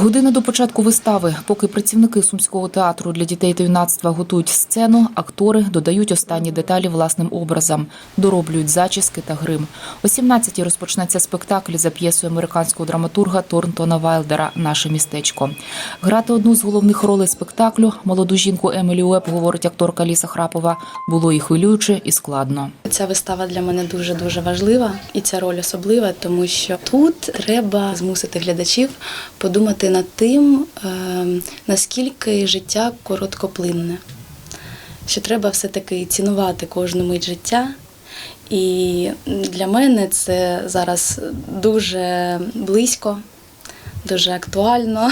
Година до початку вистави, поки працівники сумського театру для дітей та юнацтва готують сцену, актори додають останні деталі власним образам, дороблюють зачіски та грим. О 17-й розпочнеться спектакль за п'єсою американського драматурга Торнтона Вайлдера Наше містечко. Грати одну з головних ролей спектаклю молоду жінку Емілі Уеб, говорить акторка Ліса Храпова, було і хвилююче, і складно. Ця вистава для мене дуже дуже важлива, і ця роль особлива, тому що тут треба змусити глядачів подумати над тим, е, наскільки життя короткоплинне, що треба все-таки цінувати кожну мить життя. І для мене це зараз дуже близько, дуже актуально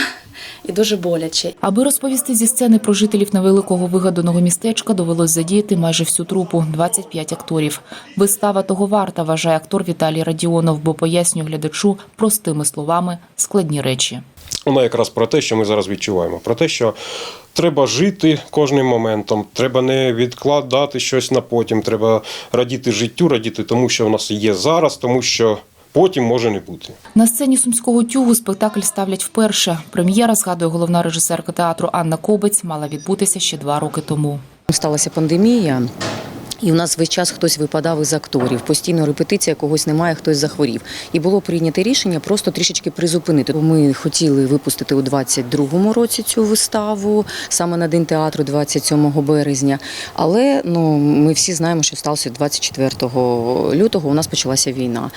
і дуже боляче. Аби розповісти зі сцени про жителів невеликого вигаданого містечка, довелось задіяти майже всю трупу 25 акторів. Вистава того варта, вважає актор Віталій Радіонов, бо пояснює глядачу простими словами складні речі. Вона якраз про те, що ми зараз відчуваємо, про те, що треба жити кожним моментом, треба не відкладати щось на потім, треба радіти життю, радіти тому, що в нас є зараз, тому що потім може не бути. На сцені сумського тюгу спектакль ставлять вперше. Прем'єра, згадує головна режисерка театру Анна Кобець, мала відбутися ще два роки тому. Сталася пандемія. І у нас весь час хтось випадав із акторів. Постійно репетиція, когось немає, хтось захворів. І було прийнято рішення просто трішечки призупинити. Ми хотіли випустити у 22-му році цю виставу, саме на день театру, 27 березня. Але ну ми всі знаємо, що сталося 24 лютого. У нас почалася війна.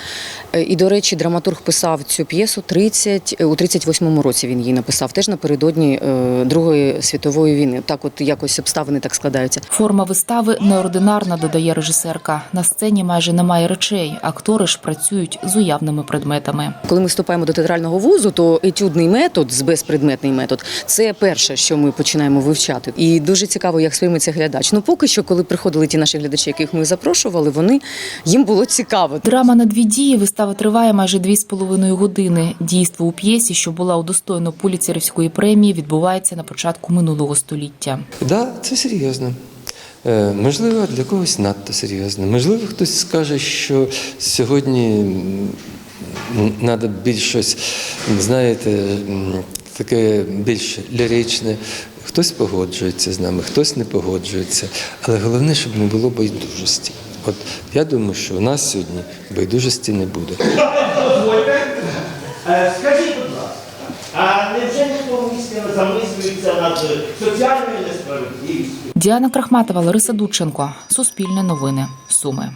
Е, І до речі, драматург писав цю п'єсу 30, е, у 38-му році. Він її написав теж напередодні е, Другої світової війни. Так, от якось обставини так складаються. Форма вистави неординарна, додає режисерка. На сцені майже немає речей. Актори ж працюють з уявними предметами. Коли ми вступаємо до театрального вузу, то етюдний метод, з безпредметний метод, це перше, що ми починаємо вивчати. І дуже цікаво, як сприйметься глядач. Ну поки що, коли приходили ті наші глядачі, яких ми запрошували, вони їм було цікаво. Драма на дві дії. Вистава триває майже дві з половиною години. Дійство у п'єсі, що була удостоєно Пуліцерівської премії, відбувається на початку минулого століття. Да, це серйозно. Е, Можливо, для когось надто серйозно. Можливо, хтось скаже, що сьогодні треба більш щось, знаєте, таке більш ліричне. Хтось погоджується з нами, хтось не погоджується. Але головне, щоб не було байдужості. От я думаю, що у нас сьогодні байдужості не буде. Дозвольте. Е, Скажіть, будь ласка, а невже ніхто місті не замислюється над соціальною несправедливістю? Діана Крахматова, Лариса Дудченко. Суспільне новини. Суми.